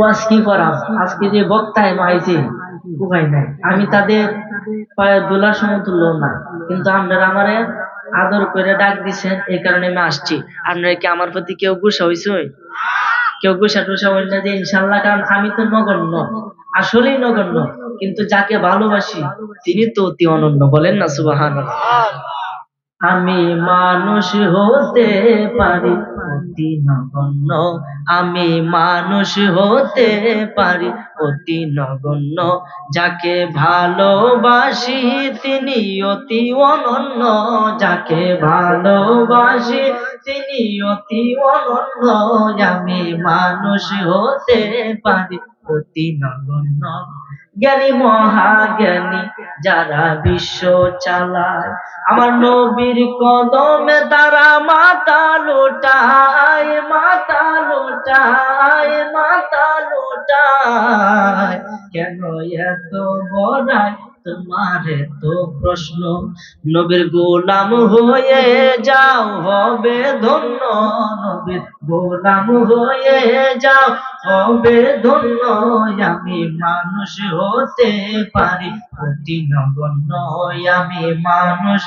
ওয়াজ কি করাম? আজকে যে বক্তায় মাইছে উপায় নাই। আমি তাদের পায়ে দোলার সমতুল্য না, কিন্তু আপনারা আমারে আদর করে ডাক দিছেন, এই কারণে আমি আসছি। আপনারা কি আমার প্রতি কেউ গুসা হয়েছে কেউ গুসা টুসা হইল না যে ইনশাল্লাহ কারণ আমি তো নগণ্য, আসলেই নগণ্য, কিন্তু যাকে ভালোবাসি, তিনি তো অতি অনন্য, বলেন না সুবাহান আমি মানুষ হতে পারি অতি নগণ্য আমি মানুষ হতে পারি অতি নগণ্য যাকে ভালোবাসি তিনি অতি অনন্য। যাকে ভালোবাসি তিনি অতি অনন্য। আমি মানুষ হতে পারি অতি নগণ্য জ্ঞানী মহাজ্ঞানী, যারা বিশ্ব চালায়, আমার নবীর কদমে তারা মাতা লোটায়। লোটায় লোটায়। কেন এত তোমার তো প্রশ্ন। নবীর গোলাম হয়ে যাও, হবে ধন্য। নবীর গোলাম হয়ে যাও, হবে ধন্য। আমি মানুষ হতে পারি, অতি নগণ্য আমি মানুষ।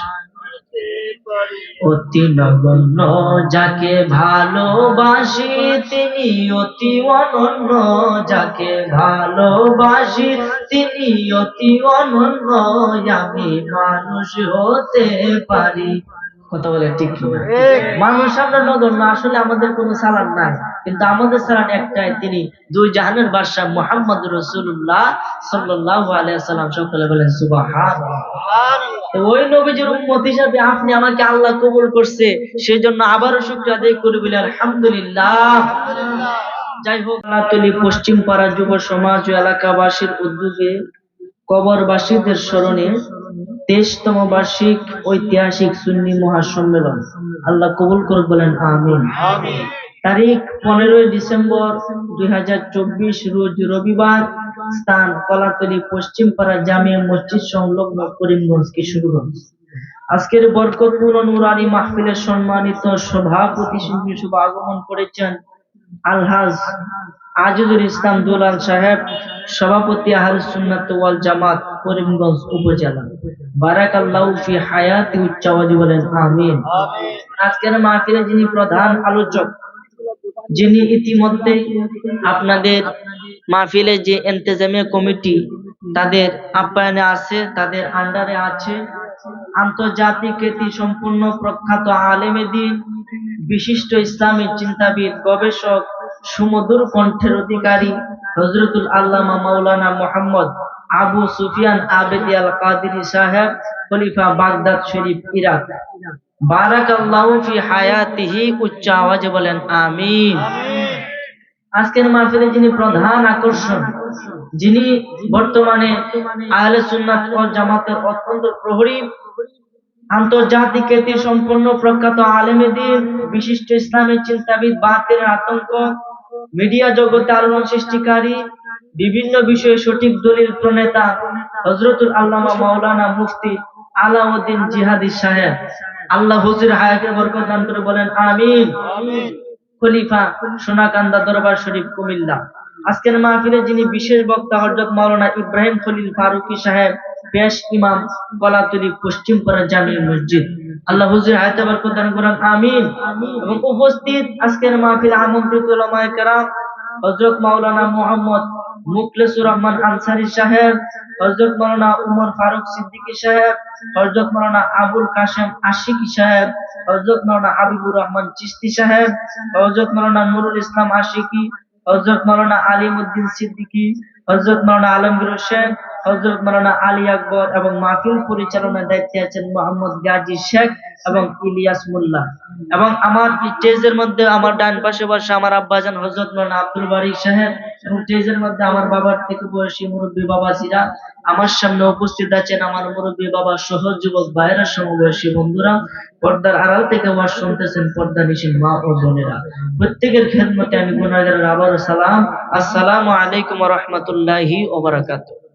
অতি নগণ্য, যাকে ভালোবাসি তিনি অতি অনন্য, যাকে ভালোবাসি তিনি অতি অনন্য, আমি মানুষ হতে পারি। কথা বলে ঠিক না? মানুষ আমরা নগণ্য আসলে আমাদের কোনো সালান নাই। কিন্তু আমাদের সালান একটাই তিনি দুই জাহানের বাদশাহ মোহাম্মদ রসুল্লাহ সাল্লাহ আলাইসাল্লাম সকলে বলেন সুবাহ ওই নবীজির উম্মত হিসাবে আপনি আমাকে আল্লাহ কবুল করছে সেই জন্য আবারও শুক্র আদায় করে বলে আলহামদুলিল্লাহ। যাই হোক আলাতলি পশ্চিম পাড়া যুব সমাজ ও এলাকাবাসীর উদ্যোগে কবরবাসীদের স্মরণে তেইশতম বার্ষিক ঐতিহাসিক সুন্নি মহাসম্মেলন। আল্লাহ কবুল করে বলেন আমিন। তারিখ পনেরোই ডিসেম্বর দুই হাজার চব্বিশ রোজ রবিবার স্থান কলাতলি পশ্চিম পাড়া জামিয়া মসজিদ সংলগ্ন করিমগঞ্জ কিশোরগঞ্জ। আজকের বরকতপুর নুরানি মাহফিলের সম্মানিত সভাপতি শিল্পী শুভ আগমন করেছেন আলহাজ আজিজুল ইসলাম দুলাল সাহেব সভাপতি আহল সুন্নাত ওয়াল জামাত করিমগঞ্জ উপজেলা। বারাকাল্লাহু ফি হায়াতি উচ্চাওয়াজি বলেন আমিন। আজকের মাহফিলে যিনি প্রধান আলোচক যিনি ইতিমধ্যে আপনাদের মাহফিলে যে এন্তেজামিয়া কমিটি তাদের আপ্যায়নে আছে তাদের আন্ডারে আছে আন্তর্জাতিক খ্যাতি সম্পূর্ণ প্রখ্যাত আলেমে দিন বিশিষ্ট ইসলামী চিন্তাবিদ, গবেষক, সুমধুর কণ্ঠের অধিকারী হজরতুল আল্লামা মাওলানা মোহাম্মদ আবু সুফিয়ান আবেদি আল কাদিরি সাহেব, খলিফা বাগদাদ শরীফ, ইরাক। হায়াতিহি, উচ্চ আওয়াজে বলেন, আমিন। আজকের মাহফিলে যিনি প্রধান আকর্ষণ, যিনি বর্তমানে আহলে সুন্নাত জামাতের অত্যন্ত প্রহরী আন্তর্জাতিক খ্যাতি সম্পন্ন প্রখ্যাত আলেমে দিন বিশিষ্ট ইসলামী চিন্তাবিদ বাতের আতঙ্ক। মিডিয়া জগতে আলোড়ন সৃষ্টিকারী বিভিন্ন বিষয়ে সঠিক দলিল প্রণেতা হজরতুল আল্লামা মাওলানা মুফতি আলাউদ্দিন জিহাদি সাহেব। আল্লাহ হুজুর হায়াতে বরকত দান করে বলেন, আমিন। খলিফা সোনাকান্দা দরবার শরীফ, কুমিল্লা। আজকের মাহফিলে যিনি বিশেষ বক্তা হজরত মাওলানা ইব্রাহিম খলিল ফারুকি সাহেব পেশ ইমাম কলাতুলি পশ্চিমপাড়া জামি মসজিদ। আল্লাহ হুজুর হায়াতে বরকত দান করেন, আমিন। এবং উপস্থিত আজকের মাহফিলে আমন্ত্রিত ওলামায়ে কেরাম হজরত মাওলানা মোহাম্মদ মুখলেসুর রহমান আনসারি সাহেব হজরত মাওলানা উমর ফারুক সিদ্দিকী সাহেব হজরত মাওলানা আবুল কাশেম আশিকি সাহেব হজরত মাওলানা হাবিবুর রহমান চিস্তি সাহেব হজরত মাওলানা নুরুল ইসলাম আশিকি হজরত মাওলানা আলিমউদ্দিন সিদ্দিকী হজরত মাওলানা আলমগীর হোসেন হজরত মালানা আলী আকবর এবং মাহফিল পরিচালনার দায়িত্বে আছেন মোহাম্মদ গাজী শেখ এবং ইলিয়াস মোল্লা। এবং আমার স্টেজের মধ্যে আমার ডান পাশে বসে আমার আব্বাজান হজরত মাওলানা আব্দুল বারিক সাহেব এবং স্টেজের মধ্যে আমার বাবার থেকে বয়সী মুরব্বী বাবাজিরা, আমার সামনে উপস্থিত আছেন আমার মুরব্বী বাবা সহ যুবক ভাইয়েরা, সমবয়সী বন্ধুরা, পর্দার আড়াল থেকে ওয়াজ শুনতেছেন পর্দা নিশীন মা ও বোনেরা। প্রত্যেকের খেদমতে আমি গুনাহগারের আবারও সালাম। আসসালামু আলাইকুম